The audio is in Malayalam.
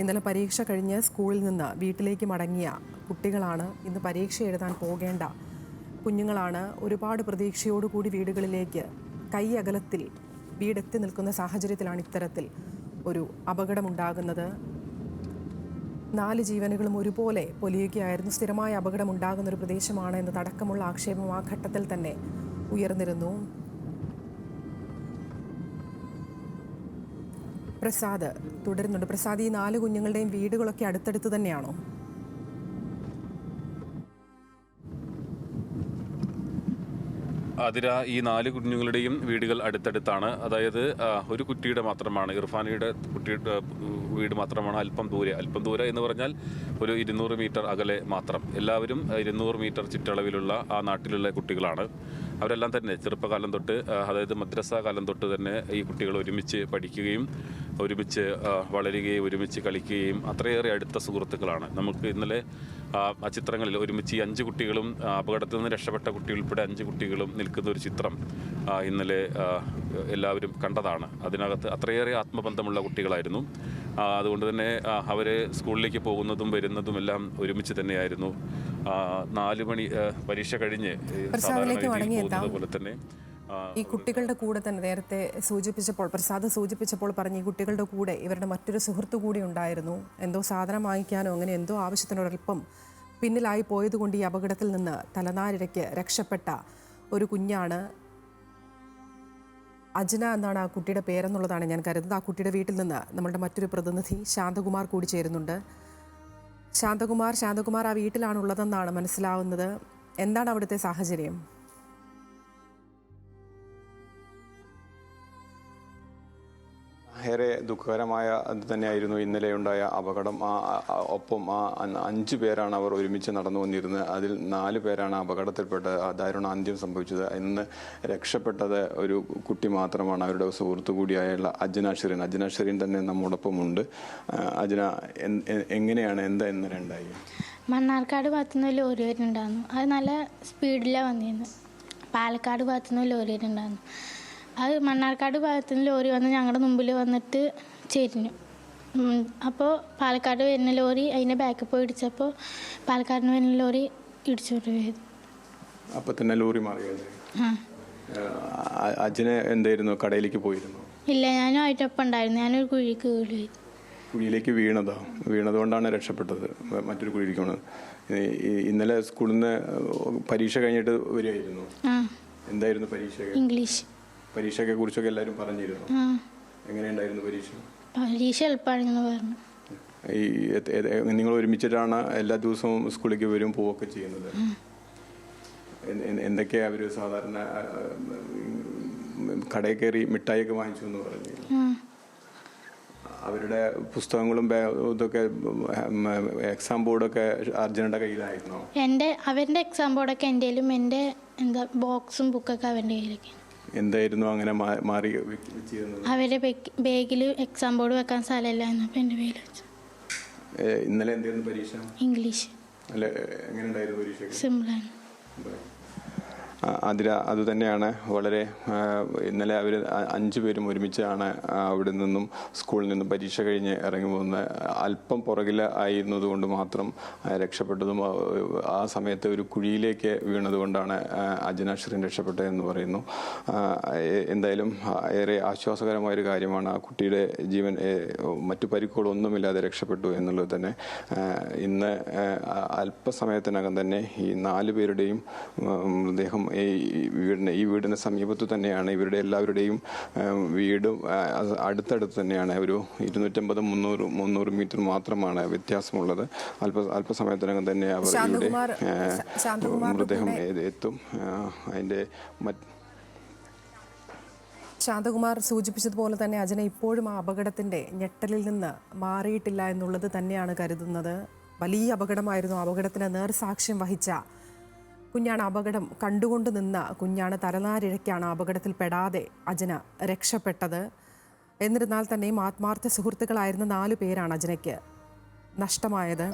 ഇന്നലെ പരീക്ഷ കഴിഞ്ഞ് സ്കൂളിൽ നിന്ന് വീട്ടിലേക്ക് മടങ്ങിയ കുട്ടികളാണ് ഇന്ന് പരീക്ഷ എഴുതാൻ പോകേണ്ട. കുഞ്ഞുങ്ങളാണ് ഒരുപാട് പ്രതീക്ഷയോടുകൂടി വീടുകളിലേക്ക് കൈ അകലത്തിൽ വീടെത്തി നിൽക്കുന്ന സാഹചര്യത്തിലാണ് ഇത്തരത്തിൽ ഒരു അപകടമുണ്ടാകുന്നത്. നാല് ജീവനുകളും ഒരുപോലെ പൊലിയുകയായിരുന്നു. സ്ഥിരമായ അപകടമുണ്ടാകുന്ന ഒരു പ്രദേശമാണ് എന്നതടക്കമുള്ള ആക്ഷേപം ആ ഘട്ടത്തിൽ തന്നെ ഉയർന്നിരുന്നു. പ്രസാദ് തുടരുന്നുണ്ട്. പ്രസാദ് ഈ നാല് കുഞ്ഞുങ്ങളുടെയും വീടുകളൊക്കെ അടുത്തടുത്ത് തന്നെയാണോ? അതിര ഈ നാല് കുഞ്ഞുങ്ങളുടെയും വീടുകൾ അടുത്തടുത്താണ്. അതായത് ഒരു കുട്ടിയുടെ മാത്രമാണ് ഇർഫാനിയുടെ കുട്ടിയുടെ വീട് മാത്രമാണ് അല്പം ദൂരെ. അല്പം ദൂരെ എന്ന് പറഞ്ഞാൽ ഒരു ഇരുന്നൂറ് മീറ്റർ അകലെ മാത്രം. എല്ലാവരും ഇരുന്നൂറ് മീറ്റർ ചുറ്റളവിലുള്ള ആ നാട്ടിലുള്ള കുട്ടികളാണ്. അവരെല്ലാം തന്നെ ചെറുപ്പകാലം തൊട്ട് അതായത് മദ്രസ കാലം തൊട്ട് തന്നെ ഈ കുട്ടികൾ ഒരുമിച്ച് പഠിക്കുകയും ഒരുമിച്ച് വളരുകയും ഒരുമിച്ച് കളിക്കുകയും അത്രയേറെ അടുത്ത സുഹൃത്തുക്കളാണ്. നമുക്ക് ഇന്നലെ ആ, ചിത്രങ്ങളിൽ ഒരുമിച്ച് ഈ അഞ്ച് കുട്ടികളും അപകടത്തിൽ നിന്ന് രക്ഷപ്പെട്ട കുട്ടികൾ ഉൾപ്പെടെ അഞ്ച് കുട്ടികളും നിൽക്കുന്ന ഒരു ചിത്രം ഇന്നലെ എല്ലാവരും കണ്ടതാണ്. അതിനകത്ത് അത്രയേറെ ആത്മബന്ധമുള്ള കുട്ടികളായിരുന്നു. അതുകൊണ്ട് തന്നെ അവർ സ്കൂളിലേക്ക് പോകുന്നതും വരുന്നതും എല്ലാം ഒരുമിച്ച് തന്നെയായിരുന്നു. നാല് മണി പരീക്ഷ കഴിഞ്ഞ് സാധാരണ പോകുന്നത് പോലെ തന്നെ ഈ കുട്ടികളുടെ കൂടെ തന്നെ നേരത്തെ സൂചിപ്പിച്ചപ്പോൾ പ്രസാദ് സൂചിപ്പിച്ചപ്പോൾ പറഞ്ഞ് ഈ കുട്ടികളുടെ കൂടെ ഇവരുടെ മറ്റൊരു സുഹൃത്തു കൂടി ഉണ്ടായിരുന്നു. എന്തോ സാധനം വാങ്ങിക്കാനോ അങ്ങനെ എന്തോ ആവശ്യത്തിനൊരൽപ്പം പിന്നിലായി പോയതുകൊണ്ട് ഈ അപകടത്തിൽ നിന്ന് തലനാരിഴയ്ക്ക് രക്ഷപ്പെട്ട ഒരു കുഞ്ഞാണ് അജ്ന എന്നാണ് ആ കുട്ടിയുടെ പേരെന്നുള്ളതാണ് ഞാൻ കരുതുന്നത്. ആ കുട്ടിയുടെ വീട്ടിൽ നിന്ന് നമ്മളുടെ മറ്റൊരു പ്രതിനിധി ശാന്തകുമാർ കൂടി ചേരുന്നുണ്ട്. ശാന്തകുമാർ ശാന്തകുമാർ ആ വീട്ടിലാണുള്ളതെന്നാണ് മനസ്സിലാവുന്നത്. എന്താണ് അവിടുത്തെ സാഹചര്യം? ഏറെ ദുഃഖകരമായ തന്നെയായിരുന്നു ഇന്നലെ ഉണ്ടായ അപകടം. ആ ഒപ്പം ആ അഞ്ച് പേരാണ് അവർ ഒരുമിച്ച് നടന്നു വന്നിരുന്നത്. അതിൽ നാല് പേരാണ് അപകടത്തിൽപ്പെട്ട ദാരുണ അന്ത്യം സംഭവിച്ചത്. ഇന്ന് രക്ഷപ്പെട്ടത് ഒരു കുട്ടി മാത്രമാണ്. അവരുടെ സുഹൃത്തു കൂടിയായുള്ള അജ്ന ഷെറിൻ. അജ്ന ഷെറിൻ തന്നെ നമ്മോടൊപ്പം ഉണ്ട്. ആ, അജ്ന എങ്ങനെയാണ്? എന്താ ഇന്നലെ ഉണ്ടായി മണ്ണാർക്കാട് ഭാഗത്തുനിന്ന് ലോറി വരുന്നുണ്ടായിരുന്നു അത് നല്ല സ്പീഡിലാണ് വന്നിരുന്നത്. പാലക്കാട് ഭാഗത്തുനിന്ന് ലോറി വരുന്നുണ്ടായിരുന്നു അത് മണ്ണാർക്കാട് ഭാഗത്തുനിന്ന് ലോറി വന്ന് ഞങ്ങളുടെ മുമ്പിൽ വന്നിട്ട് ചെരിഞ്ഞു. അപ്പോൾ പാലക്കാട് വരുന്ന ലോറി അതിന്റെ ബാക്കിൽ പോയി ഇടിച്ചപ്പോൾ പാലക്കാടിന് വരുന്ന ലോറി ഇടിച്ചോട്ട് പോയത്. അപ്പൊ തന്നെ ലോറി മാറിയത് എന്തായിരുന്നു? കടയിലേക്ക് പോയിരുന്നു? ഇല്ല ഞാനും ആയിട്ടൊപ്പം ഉണ്ടായിരുന്നു. ഞാനൊരു കുഴിക്ക് കുഴിയിലേക്ക് വീണതാ. വീണതുകൊണ്ടാണ് രക്ഷപ്പെട്ടത്. മ- മറ്റൊരു കുഴിയിലേക്ക് വീണത്. ഇന്നലെ സ്കൂളിൽ നിന്ന് പരീക്ഷ കഴിഞ്ഞിട്ട് വരികയായിരുന്നു. എന്തായിരുന്നു പരീക്ഷ? ഇംഗ്ലീഷ്. പരീക്ഷയെ കുറിച്ചൊക്കെ എല്ലാവരും പറഞ്ഞിരുന്നു. എങ്ങനെയുണ്ടായിരുന്നു പരീക്ഷ? പരീക്ഷ എളുപ്പമാണെന്ന് പറഞ്ഞു. ഈ നിങ്ങൾ ഒരുമിച്ചിട്ടാണ് എല്ലാ ദിവസവും സ്കൂളിലേക്ക് വരും പോവുകയൊക്കെ ചെയ്യുന്നത്. എന്തൊക്കെയാ അവർ സാധാരണ കടയിൽ കയറി മിഠായിയൊക്കെ വാങ്ങിച്ചു എന്ന് പറഞ്ഞു. അവരുടെ പുസ്തകങ്ങളും ഇതൊക്കെ എക്സാം ബോർഡൊക്കെ അർജുനന്റെ കയ്യിലായിരുന്നോ? എന്റെ അവരുടെ എക്സാം ബോർഡൊക്കെ എന്റെയിലും എന്റെ എന്താ ബോക്സും ബുക്കൊക്കെ അവന്റെ കയ്യിലൊക്കെ. എന്തായിരുന്നു അങ്ങനെ മാറി അവരെ ബാഗിൽ എക്സാം ബോർഡ് വെക്കാൻ സ്ഥലമില്ല എന്നപ്പോൾ എന്റെ പേര് വെച്ചു. ഇന്നലെ എന്തായിരുന്നു പരീക്ഷ? ഇംഗ്ലീഷ്. അല്ല എങ്ങനെ ഉണ്ടായിരുന്നു പരീക്ഷ സിമ്പിളാണ്. അതിൽ അതുതന്നെയാണ് വളരെ ഇന്നലെ അവർ അഞ്ചു പേരും ഒരുമിച്ചാണ് അവിടെ നിന്നും സ്കൂളിൽ നിന്നും പരീക്ഷ കഴിഞ്ഞ് ഇറങ്ങി പോകുന്നത്. അല്പം പുറകിൽ ആയിരുന്നതുകൊണ്ട് മാത്രം രക്ഷപ്പെട്ടതും ആ, സമയത്ത് ഒരു കുഴിയിലേക്ക് വീണതുകൊണ്ടാണ് അജനാശ്രീൻ രക്ഷപ്പെട്ടതെന്ന് പറയുന്നു. എന്തായാലും ഏറെ ആശ്വാസകരമായ ഒരു കാര്യമാണ് ആ കുട്ടിയുടെ ജീവൻ മറ്റു പരിക്കുകളൊന്നുമില്ലാതെ രക്ഷപ്പെട്ടു എന്നുള്ളത് തന്നെ. ഇന്ന് അല്പസമയത്തിനകം തന്നെ ഈ നാല് പേരുടെയും മൃതദേഹം ഈ വീടിന് ഈ വീടിന് സമീപത്ത് തന്നെയാണ് ഇവരുടെ എല്ലാവരുടെയും വീടും അടുത്തടുത്ത് തന്നെയാണ്. ഒരു ഇരുന്നൂറ്റമ്പത് മുന്നൂറ് മുന്നൂറ് മീറ്റർ മാത്രമാണ് വ്യത്യാസമുള്ളത്. അല്പ അല്പസമയത്തിനകം തന്നെ ശാന്തകുമാറിന്റെ മൃതദേഹം എത്തും. അതിന്റെ മറ്റ് ശാന്തകുമാർ സൂചിപ്പിച്ചതുപോലെ തന്നെ അജന ഇപ്പോഴും ആ അപകടത്തിന്റെ ഞെട്ടലിൽ നിന്ന് മാറിയിട്ടില്ല എന്നുള്ളത് തന്നെയാണ് കരുതുന്നത്. വലിയ അപകടമായിരുന്നു അപകടത്തിന് നേർസാക്ഷ്യം വഹിച്ച കുഞ്ഞാണ് അപകടം കണ്ടുകൊണ്ട് നിന്ന കുഞ്ഞാണ് തലനാരിഴയ്ക്കാണ് അപകടത്തിൽ പെടാതെ അജന രക്ഷപ്പെട്ടത്. എന്നിരുന്നാൽ തന്നെയും ആത്മാർത്ഥ സുഹൃത്തുക്കളായിരുന്ന നാലു പേരാണ് അജനയ്ക്ക് നഷ്ടമായത്.